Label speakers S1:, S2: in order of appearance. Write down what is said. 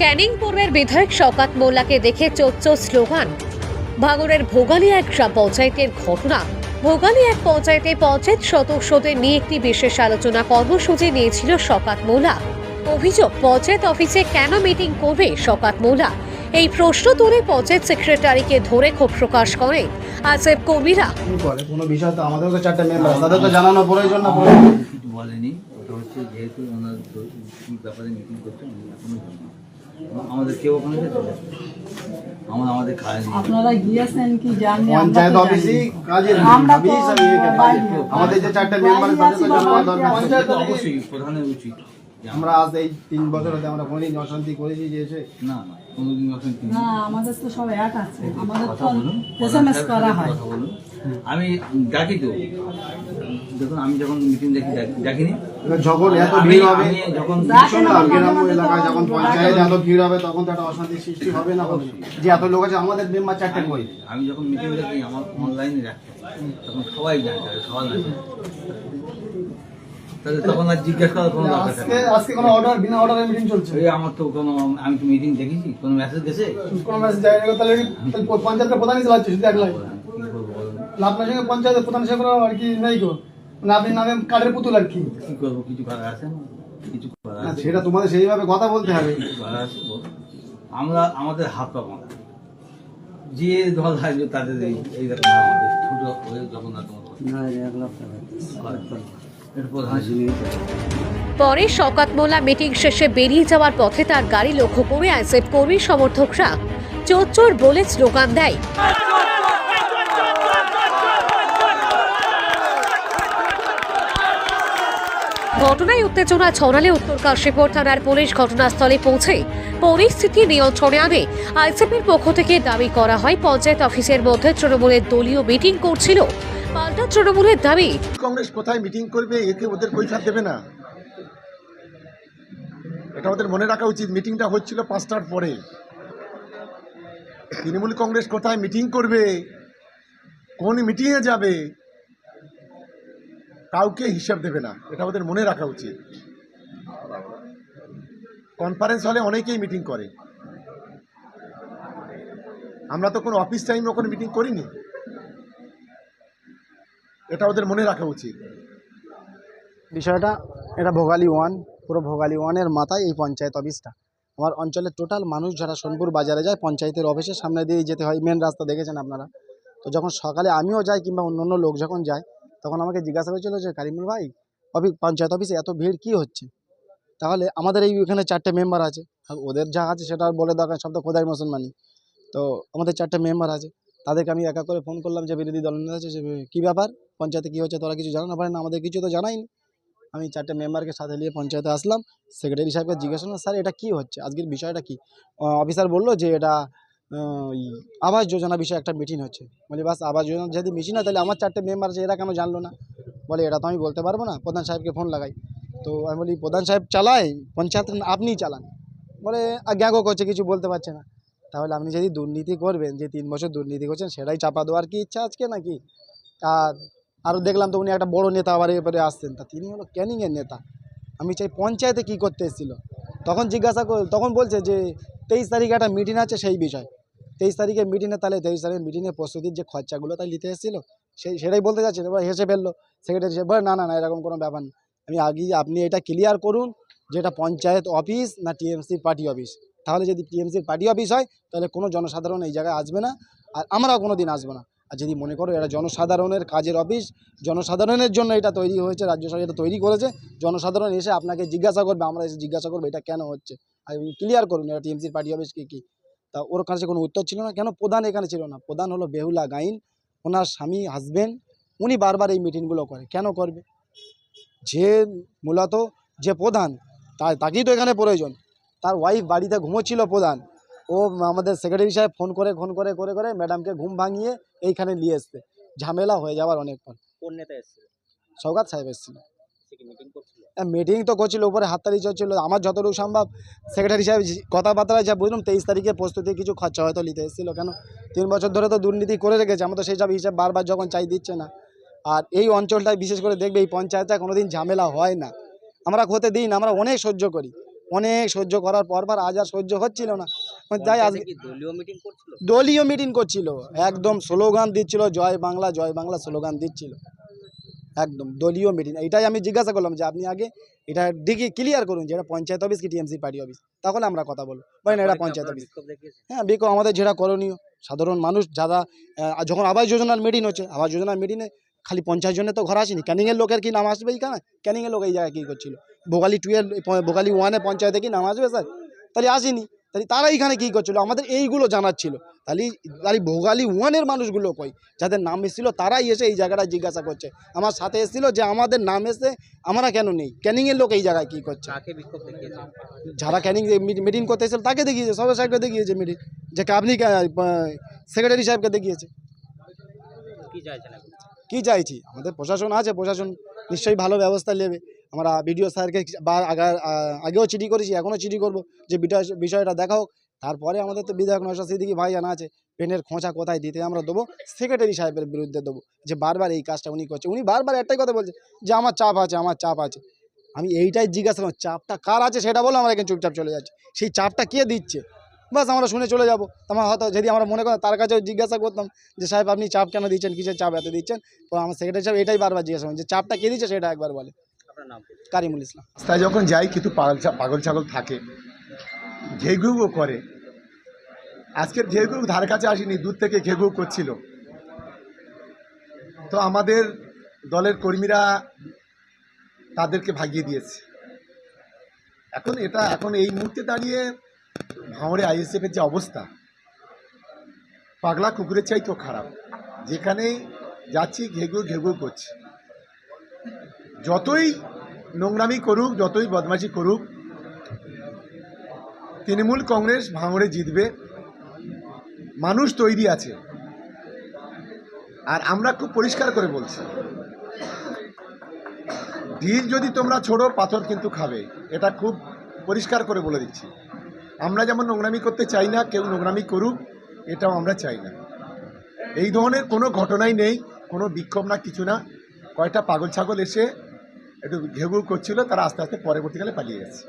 S1: ক্যানিং পূর্বের বিধায়ক শওকাত মোল্লাকে দেখে চোচ্চ স্লোগান। ভাঙড়ের ভোগালী এক গ্রাম পঞ্চায়েতের ঘটনা। ভোগালী এক পঞ্চায়েতে পঞ্চায়েত সদস্যদের নিয়ে একটি বিশেষ আলোচনা কর্মসূচি নিয়েছিল শওকাত মোল্লা। অভিযোগ পঞ্চায়েত অফিসে কেন মিটিং করবে শওকাত মোল্লা? এই প্রশ্ন তুলে পঞ্চায়েত সেক্রেটারিকে ধরে ক্ষোভ প্রকাশ করে আসেফ কবিরা।
S2: কোনো বিষয় তো আমাদেরও তো চারটে মেম্বার তাদের তো জানানো প্রয়োজন না
S3: কিছু বলেনি ওটা হচ্ছে যেহেতু ওনার ব্যাপারে মিটিং করছে এখনও। আমাদের কেউ ওখানে যেতে আমাদের কাজ
S4: আপনারা গিয়েছেন কি জাননি আমরা
S2: পঞ্চায়েত। আমাদের যে চারটে মেম্বার তাদের তো জানানো দরকার
S3: পঞ্চায়েত অবশ্যই প্রধানের উচিত।
S2: আমরা আজ এই তিন বছর হতে আমরা কোনোদিন অশান্তি করেছি যে এসে
S3: না না কোনোদিন অশান্তি
S4: না আমাদের তো সব এক আছে। আমাদের তো করা হয়।
S3: আমি ডাকি তো দেখুন আমি যখন মিটিং দেখি ডাকি- ডাকিনি।
S2: যখন এত ভিড় হবে
S3: যখন
S2: এলাকায় যখন পঞ্চায়েত এত ভিড় হবে তখন তো একটা অশান্তি সৃষ্টি হবে না হবে যে এত লোক আছে আমাদের মেম্বার চারটে কই
S3: আমি যখন মিটিং দেখি আমার অনলাইনে রাখি। তখন সবাই হবে সবাই জানতে তাহলে তখন আর জিজ্ঞাসা করার কোনো দরকার থাকে
S2: আজকে কোনো অর্ডার বিনা অর্ডারে মিটিং চলছে?
S3: এই আমার তো কোনো আমি তো মিটিং দেখেছি কোনো মেসেজ গেছে?
S2: কোনো মেসেজ যায় না তাহলে পঞ্চায়েতের প্রধানই চালাচ্ছে শুধু একলাই? আপনার সঙ্গে পঞ্চায়েতের প্রধান হিসেবে আর কি নেই গো। না আপনি নামে কাঠের পুতুল আর কি।
S3: কি করব কিছু করার আছে না? কিছু করার
S2: না, সেটা তোমাদের সেইভাবে কথা বলতে হবে।
S3: কিছু করার আছে বলুন। আমরা আমাদের হাত পা বাঁধা। যে দল আসবে তাদের এই এইরকম আমাদের ছোটো হয়ে জগন্নাথ এটা প্রধান
S1: পরে শওকাত মোল্লা মিটিং শেষে বেরিয়ে যাওয়ার পথে তার গাড়ি লক্ষ্য করে আইসেফ কর্মী সমর্থকরা চোর চোর বলে স্লোগান দেয়। ঘটনায় উত্তেজনা ছড়ালে উত্তর কাশীপুর থানার পুলিশ ঘটনাস্থলে পৌঁছে পরিস্থিতি নিয়ন্ত্রণে আনে। আইসিপির পক্ষ থেকে দাবি করা হয়, পঞ্চায়েত অফিসের মধ্যে তৃণমূলের দলীয় মিটিং করছিল। পাল্টা তৃণমূলের দাবি।
S5: কংগ্রেস কোথায় মিটিং করবে? একে ওদের কৈফাত দেবে না। এটা ওদের মনে রাখা উচিত। মিটিংটা হচ্ছিল পাঁচটার পরে। তৃণমূল কংগ্রেস কোথায় মিটিং করবে? কোন মিটিংয়ে যাবে? কাউকে হিসাব দেবে না। এটা ওদের মনে রাখা উচিত। কনফারেন্স হলে অনেকেই মিটিং করে। আমরা তো কোনো অফিস টাইম ওখানে মিটিং করিনি। এটা ওদের মনে রাখা উচিত।
S2: বিষয়টা, এটা ভোগালী ওয়ান, পুরো ভোগালী ওয়ানের মাথায় এই পঞ্চায়েত অফিসটা। আমার অঞ্চলের টোটাল মানুষ যারা সোনপুর বাজারে যায়, পঞ্চায়েতের অফিসের সামনে দিয়ে যেতে হয়। মেন রাস্তা দেখেছেন আপনারা। তো যখন সকালে আমিও যাই কিংবা অন্য অন্য লোক যখন যায় তখন আমাকে জিজ্ঞাসা করেছিল যে কারিমুল ভাই, অফিস, পঞ্চায়েত অফিসে এত ভিড় কি হচ্ছে? তাহলে আমাদের এই এখানে চারটে মেম্বার আছে। ওদের যা আছে সেটা বলে দরকার সব তো খোদাই মুসলমানই। তো আমাদের চারটে মেম্বার আছে। তাদেরকে আমি একা করে ফোন করলাম যে, বিরোধী দল নেতা আছে, যে, কী ব্যাপার? পঞ্চায়েতে কী হচ্ছে? তোরা কিছু জানো না? পারে না, আমাদের কিছু তো জানাইনি আমি চারটে মেম্বারকে সাথে নিয়ে পঞ্চায়েতে আসলাম। সেক্রেটারি সাহেবকে জিজ্ঞাসা স্যার, এটা কি হচ্ছে? আজকের বিষয়টা কি? অফিসার বলল যে, এটা আবাস যোজনা বিষয়ে একটা মিটিং হচ্ছে। বলি, বাস আবাস যোজনা যদি মিটিং হয়, তাহলে আমার চারটে মেম্বার আছে, এরা কেন জানলো না? বলে, এটা তো আমি বলতে পারব না, প্রধান সাহেবকে ফোন লাগাই। তো আমি বলি, প্রধান সাহেব চালায়, পঞ্চায়েত আপনিই চালান। বলে গ্যাগো করছে, কিছু বলতে পারছে না। তাহলে আপনি যদি দুর্নীতি করবেন, যে তিন বছর দুর্নীতি করছেন, সেটাই চাপা দেওয়ার কি ইচ্ছা আজকে নাকি? আর আরও দেখলাম তো উনি একটা বড় নেতা আবার এবারে আসছেন। তা তিনি হলো ক্যানিংয়ের নেতা। আমি চাই পঞ্চায়েতে কি করতে এসেছিল? তখন জিজ্ঞাসা তখন বলছে যে তেইশ তারিখে একটা মিটিং আছে সেই বিষয়। তেইশ তারিখে মিটিংয়ে তাহলে তেইশ তারিখে মিটিংয়ের প্রস্তুতির যে খরচাগুলো তাই নিতে এসেছিল, সেই সেটাই বলতে যাচ্ছে এবার হেসে ফেলল। সেক্রেটারি বলে, না না না, এরকম কোনো ব্যাপার না। আমি আগেই, আপনি এটা ক্লিয়ার করুন যে এটা পঞ্চায়েত অফিস না টিএমসির পার্টি অফিস তাহলে যদি টিএমসির পার্টি অফিস হয়, তাহলে কোনো জনসাধারণ এই জায়গায় আসবে না, আর আমরাও কোনো দিন আসব না। আর যদি মনে করো এটা জনসাধারণের কাজের অফিস জনসাধারণের জন্য এটা তৈরি হয়েছে, রাজ্য সরকার এটা তৈরি করেছে, জনসাধারণ এসে আপনাকে জিজ্ঞাসা করবে, আমরা এসে জিজ্ঞাসা করব, এটা কেন হচ্ছে? ক্লিয়ার করুন এটা টিএমসির পার্টি অফিস কি কী। তা ওর কাছে কোনো উত্তর ছিল না। কেন? প্রধান এখানে ছিল না। প্রধান হলো বেহুলা গাইন। ওনার স্বামী হাজবেন্ড উনি বারবার এই মিটিংগুলো করে। কেন করবে? যে মূলত যে প্রধান তা তাকেই তো এখানে প্রয়োজন। তার ওয়াইফ বাড়িতে ঘুমোচ্ছিল প্রধান। ও আমাদের সেক্রেটারি সাহেব ফোন করে ফোন করে করে করে ম্যাডামকে ঘুম ভাঙিয়ে এইখানে নিয়ে এসছে। ঝামেলা হয়ে যাওয়ার অনেকক্ষণ।
S6: কোন নেতা এসেছিল?
S2: সৌগাত সাহেব এসেছিল।
S6: মিটিং করছিল?
S2: মিটিং তো করছিল উপরে হাততালি চলছিল আমার যতটুকু সম্ভব সেক্রেটারি সাহেব কথাবার্তা যা বুঝলাম তেইশ তারিখে প্রস্তুতি কিছু খরচা হয়তো নিতে এসেছিল কেন? তিন বছর ধরে তো দুর্নীতি করে রেখেছে আমার তো সেই সব হিসাব বারবার যখন চাই দিচ্ছে না। আর এই অঞ্চলটায় বিশেষ করে দেখবে এই পঞ্চায়েতটা কোনোদিন ঝামেলা হয় না। আমরা হতে দিই না আমরা অনেক সহ্য করি। অনেক সহ্য করার পর পর আজ আর সহ্য হচ্ছিল না। যাই আজ
S6: দলীয় মিটিং করছিল?
S2: একদম স্লোগান দিচ্ছিল জয় বাংলা জয় বাংলা স্লোগান দিচ্ছিল। একদম দলীয় মিটিং এটাই আমি জিজ্ঞাসা করলাম যে আপনি আগে এটা দিকে ক্লিয়ার করুন যে এটা পঞ্চায়েত অফিস কি টিএমসি পার্টি অফিস তাহলে আমরা কথা বলব। বলেন এটা পঞ্চায়েত অফিস হ্যাঁ বিকো আমাদের যেটা করণীয়। সাধারণ মানুষ যারা যখন আবাস যোজনার মিটিং হচ্ছে আবাস যোজনার মিটিংয়ে খালি পঞ্চাশ জনের তো ঘর আসেনি। ক্যানিংয়ের লোকের কি নাম আসবে এখানে ক্যানিংয়ের লোক এই জায়গায় কী করছিল? ভোগালি টুয়েলভ ভোগালি ওয়ানে পঞ্চায়েতে কি নাম আসবে স্যার? তাহলে আসেনি। তাহলে তারা এইখানে কী করছিল? আমাদের এইগুলো জানার ছিল। তাহলে তাহলে ভোগালি ওয়ানের মানুষগুলো কই? যাদের নাম এসেছিল তারাই এসে এই জায়গাটা জিজ্ঞাসা করছে। আমার সাথে এসেছিল যে আমাদের নাম এসে আমরা কেন নেই? ক্যানিংয়ের লোক এই জায়গায় কী করছে? যারা ক্যানিং মিটিং করতে এসেছিল তাকে দেখিয়েছে সবাই সাহেবকে দেখিয়েছে মিটিং যে আপনি সেক্রেটারি সাহেবকে দেখিয়েছে।
S6: কি
S2: চাইছি? আমাদের প্রশাসন আছে প্রশাসন নিশ্চয়ই ভালো ব্যবস্থা নেবে। আমরা বিডিও স্যারকে বা আগা- আগেও চিঠি করেছি এখনও চিঠি করব যে বিটা- বিষয়টা দেখা হোক। তারপরে আমাদের তো বিধায়ক নশা সিদ্দিকি ভাই জানা আছে পেনের খোঁচা কোথায় দিতে আমরা দেবো? সেক্রেটারি সাহেবের বিরুদ্ধে দেবো যে বারবার এই কাজটা উনি করছে। উনি বারবার একটাই কথা বলছে যে আমার চাপ আছে আমার চাপ আছে। আমি এইটাই জিজ্ঞাসা করলাম চাপটা কার আছে সেটা বলো আমরা এখানে চুপচাপ চলে যাচ্ছি। সেই চাপটা কে দিচ্ছে? বাস আমরা শুনে চলে যাব। আমার হয়তো যদি আমরা মনে করি তার কাছেও জিজ্ঞাসা করতাম যে সাহেব আপনি চাপ কেন দিচ্ছেন কিসের চাপ এত দিচ্ছেন? তো আমার সেক্রেটারি সাহেব এটাই বারবার জিজ্ঞাসা করেন যে চাপটা কে দিচ্ছে সেটা একবার বলে
S6: আপনার নাম? কি
S2: কারিমুল ইসলাম।
S5: তাই যখন যাই ছা- পাগল ছাগল থাকে। ঘেঘু করে। আজকের ঘেঘু ধার কাছে আসেনি, দূর থেকে ঘেঘু করছিল। তো আমাদের দলের কর্মীরা তাদেরকে ভাগিয়ে দিয়েছে। এখন এটা, এখন এই মুহূর্তে দাঁড়িয়ে ভাঁড়ে আইএসএফের যে অবস্থা, পাগলা কুকুরের চাই তো খারাপ। যেখানেই যাচ্ছি ঘেঘু ঘেঘু করছে। যতই নোংরামি করুক, যতই বদমাশি করুক তৃণমূল কংগ্রেস ভাঙড়ে জিতবে। মানুষ তৈরি আছে। আর আমরা খুব পরিষ্কার করে বলছি, ঢিল যদি তোমরা ছোড়ো, পাথর কিন্তু খাবে। এটা খুব পরিষ্কার করে বলে দিচ্ছি। আমরা যেমন নোংরামি করতে চাই না, কেউ নোংরামি করুক, এটাও আমরা চাই না। এই ধরনের কোনো ঘটনাই নেই, কোনো বিক্ষোভ না, কিছু না। কয়টা পাগল ছাগল এসে একটু ঘেউ করছিল, তারা আস্তে আস্তে পরবর্তীকালে পালিয়ে গেছে।